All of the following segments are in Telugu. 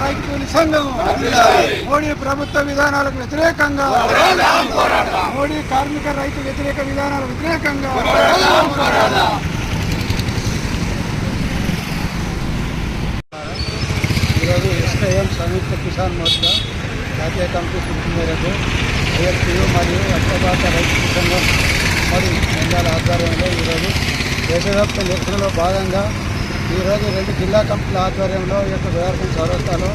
రైతు సంఘం మోడీ ప్రభుత్వ విధానాలకు వ్యతిరేకంగా మోడీ కార్మిక రైతు వ్యతిరేక విధానాలకు వ్యతిరేకంగా ఈరోజు ఎస్ఐఎం సంయుక్త కిసాన్ మోర్చా జాతీయ కమిటీ సూచన మేరకు ఐఎఫ్టీయు మరియు అఖిల భారత రైతు సంఘం మరియు ఆధ్వర్యంలో ఈరోజు దేశవ్యాప్త నిరసనలో భాగంగా ఈరోజు రెండు జిల్లా కమిటీల ఆధ్వర్యంలో ఈ యొక్క వేర్కం చౌరస్తాలో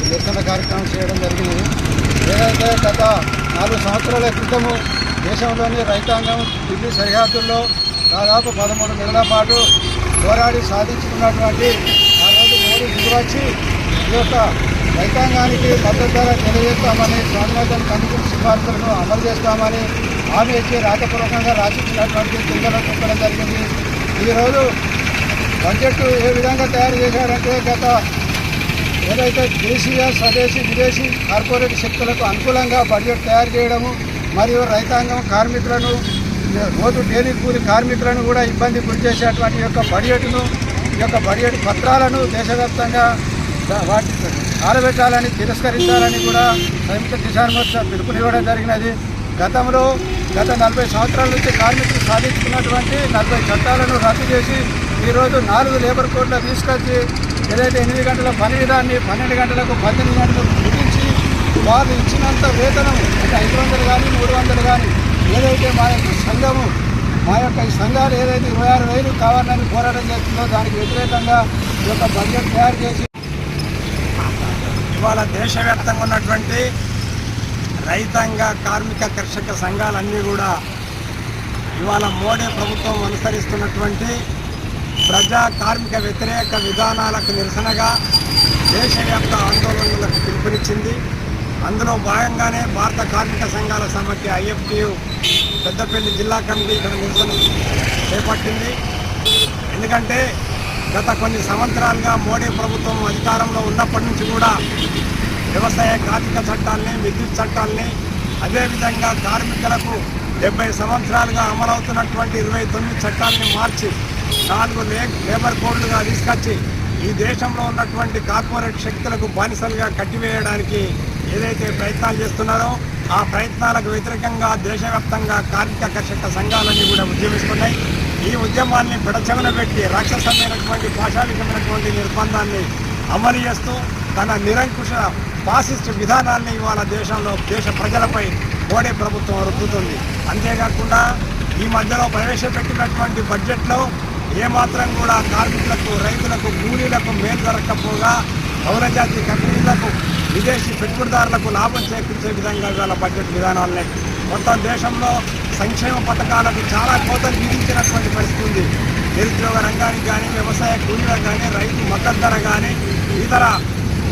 నిరసన కార్యక్రమం చేయడం జరిగింది. ఏదైతే గత నాలుగు సంవత్సరాల క్రితము దేశంలోని రైతాంగం ఢిల్లీ సరిహద్దుల్లో దాదాపు పదమూడు నెలల పాటు పోరాడి సాధించుకున్నటువంటి ఆ రోజు మోడీ దిగువచ్చి ఈ యొక్క రైతాంగానికి మద్దతు ధర తెలియజేస్తామని స్వామినాథన్ కమిటీ సిఫార్సులను అమలు చేస్తామని హామీ ఇచ్చి రాతపూర్వకంగా రాసిచ్చినటువంటి కిందలో చెప్పడం జరిగింది. ఈరోజు బడ్జెట్ ఏ విధంగా తయారు చేశారంటే గత ఏదైతే దేశీయ స్వదేశీ విదేశీ కార్పొరేట్ శక్తులకు అనుకూలంగా బడ్జెట్ తయారు చేయడము మరియు రైతాంగం కార్మికులను రోజు డైలీ కూలి కార్మికులను కూడా ఇబ్బంది గురి చేసేటువంటి యొక్క బడ్జెట్ను ఈ యొక్క బడ్జెట్ పత్రాలను దేశవ్యాప్తంగా వాటి ఆరబెట్టాలని తిరస్కరించాలని కూడా సంయుక్త కిసాన్ మోర్చా పిలుపునివ్వడం జరిగినది. గతంలో గత నలభై సంవత్సరాల నుంచి కార్మికులు సాధించుకున్నటువంటి నలభై చట్టాలను రద్దు చేసి ఈరోజు నాలుగు లేబర్ కోడ్లు తీసుకొచ్చి ఏదైతే ఎనిమిది గంటల పని విధాన్ని పన్నెండు గంటలకు పద్దెనిమిది గంటలకు కుదించి వారు ఇచ్చినంత వేతనం అంటే ఐదు వందలు కానీ మూడు వందలు కానీ ఏదైతే మా యొక్క సంఘము మా యొక్క ఈ సంఘాలు ఏదైతే ఇరవై ఆరు వేలు కావాలని పోరాటం చేస్తుందో దానికి వ్యతిరేకంగా ఈ యొక్క బడ్జెట్ తయారు చేసి ఇవాళ దేశవ్యాప్తంగా ఉన్నటువంటి రైతాంగ కార్మిక కర్షక సంఘాలన్నీ కూడా ఇవాళ మోడీ ప్రభుత్వం అనుసరిస్తున్నటువంటి ప్రజా కార్మిక వ్యతిరేక విధానాలకు నిరసనగా దేశవ్యాప్త ఆందోళనలకు పిలుపునిచ్చింది. అందులో భాగంగానే భారత కార్మిక సంఘాల సమాఖ్య ఐఎఫ్టియు పెద్దపల్లి జిల్లా కమిటీ ఇక్కడ నిరసన చేపట్టింది. ఎందుకంటే గత కొన్ని సంవత్సరాలుగా మోడీ ప్రభుత్వం అధికారంలో ఉన్నప్పటి నుంచి కూడా వ్యవసాయ కార్మిక చట్టాలని విద్యుత్ చట్టాలని అదేవిధంగా కార్మికులకు డెబ్బై సంవత్సరాలుగా అమలవుతున్నటువంటి ఇరవై తొమ్మిది చట్టాలని మార్చి నాలుగు లేబర్ కోడ్లుగా తీసుకొచ్చి ఈ దేశంలో ఉన్నటువంటి కార్పొరేట్ శక్తులకు బానిసలుగా కట్టివేయడానికి ఏదైతే ప్రయత్నాలు చేస్తున్నారో ఆ ప్రయత్నాలకు వ్యతిరేకంగా దేశవ్యాప్తంగా కార్మిక కర్షక సంఘాలన్నీ కూడా ఉద్యమిస్తున్నాయి. ఈ ఉద్యమాన్ని పెడచెవన పెట్టి రాక్షసమైనటువంటి భాషావికమైనటువంటి నిర్బంధాన్ని అమలు చేస్తూ తన నిరంకుశ ఫాసిస్ట్ విధానాన్ని ఇవాళ దేశంలో దేశ ప్రజలపై మోడీ ప్రభుత్వం రుద్దుతుంది అంతేకాకుండా ఈ మధ్యలో ప్రవేశపెట్టినటువంటి బడ్జెట్లో ఏమాత్రం కూడా కార్మికులకు రైతులకు కూలీలకు మేలు జరగకపోగా పౌరజాతి కంపెనీలకు విదేశీ పెట్టుబడిదారులకు లాభం చేకూర్చే విధంగా ఇవాళ బడ్జెట్ విధానాలని మొత్తం దేశంలో సంక్షేమ పథకాలకు చాలా కోతలు విధించినటువంటి పరిస్థితి ఉంది. నిరుద్యోగ రంగానికి కానీ వ్యవసాయ కూలీలకు కానీ రైతు మద్దతు ధర కానీ ఇతర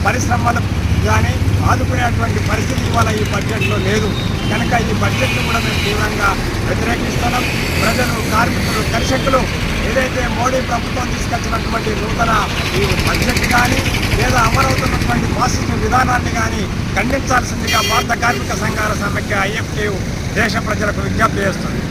పరిశ్రమలు కానీ ఆదుకునేటువంటి పరిస్థితి ఇవాళ ఈ బడ్జెట్లో లేదు. కనుక ఈ బడ్జెట్ను కూడా మేము తీవ్రంగా వ్యతిరేకిస్తున్నాం. ప్రజలు కార్మికులు కర్షకులు ఏదైతే మోడీ ప్రభుత్వం తీసుకొచ్చినటువంటి నూతన ఈ బడ్జెట్ కానీ లేదా అమలవుతున్నటువంటి పాసిస్ట్ విధానాన్ని కానీ ఖండించాల్సిందిగా భారత కార్మిక సంఘాల సమైక్య ఐఎఫ్టీ దేశ ప్రజలకు విజ్ఞప్తి చేస్తుంది.